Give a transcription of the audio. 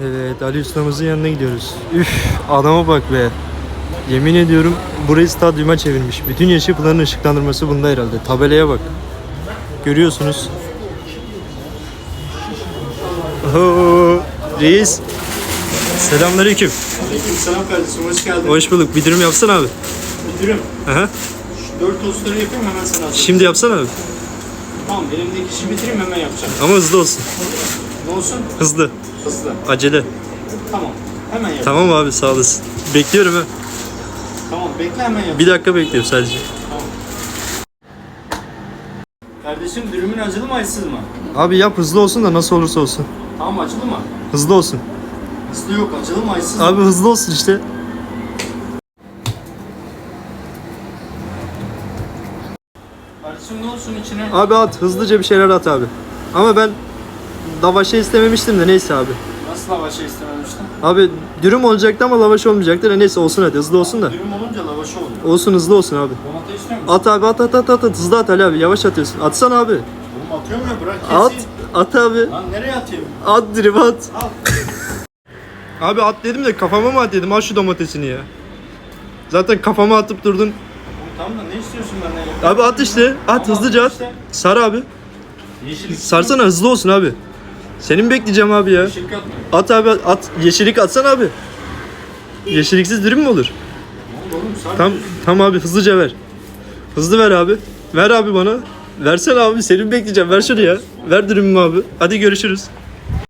Evet Ali ustamızın yanına gidiyoruz. Üf adama bak be. Yemin ediyorum burayı stadyuma çevirmiş. Bütün Yeşilpınar'ın ışıklandırması bunda herhalde. Tabelaya bak. Görüyorsunuz. Oho, reis. Selamünaleyküm. Selam kardeşim, hoş geldin. Hoş bulduk. Bir dürüm yapsana abi. Müdürüm, Aha. şu dört tostları yapayım hemen sana. Şimdi yapsana abi. Tamam, elimdeki işi bitireyim hemen yapacağım. Ama hızlı olsun. Ne olsun? Hızlı. Hızlı. Acele. Tamam, hemen yap. Tamam abi sağ olasın. Bekliyorum ha. Tamam, bekle hemen yap. Bir dakika bekliyorum sadece. Kardeşim, dürümün acılı mı acısız mı? Abi yap hızlı olsun da nasıl olursa olsun. Tamam, acılı mı? Hızlı olsun. Hızlı yok, acılı mı acısız mı? Abi hızlı olsun işte. Kardeşim ne olsun içine? Abi at hızlıca bir şeyler at abi. Ama ben lavaşı istememiştim de neyse abi. Nasıl lavaşı istememiştin? Abi dürüm olacaktı ama lavaş olmayacaktı da neyse olsun hadi hızlı olsun da. Dürüm olunca lavaşı oluyor. Olsun hızlı olsun abi. Domates istiyor musun? At abi at at at at, at. hızlı at Ali abi yavaş atıyorsun. Atsana abi. Oğlum atıyorum ya, bırak At keseyim. at abi. Lan nereye atayım? At dürüm at. Al. Abi at dedim de kafama mı at dedim al şu domatesini ya. Zaten kafama atıp durdun. Tamam da ne istiyorsun benden? ya? Abi at işte at hızlıca at. Sar abi. Yeşillik. Sarsana hızlı olsun abi. Senin bekleyeceğim abi ya. Yeşillik atma. At abi at. Yeşillik atsana abi. Yeşiliksiz dürüm mü olur? Ne oğlum? Tam tam abi hızlıca ver. Hızlı ver abi. Ver abi bana. Versene abi senin bekleyeceğim. Ver şunu ya. Ver dürümümü abi. Hadi görüşürüz.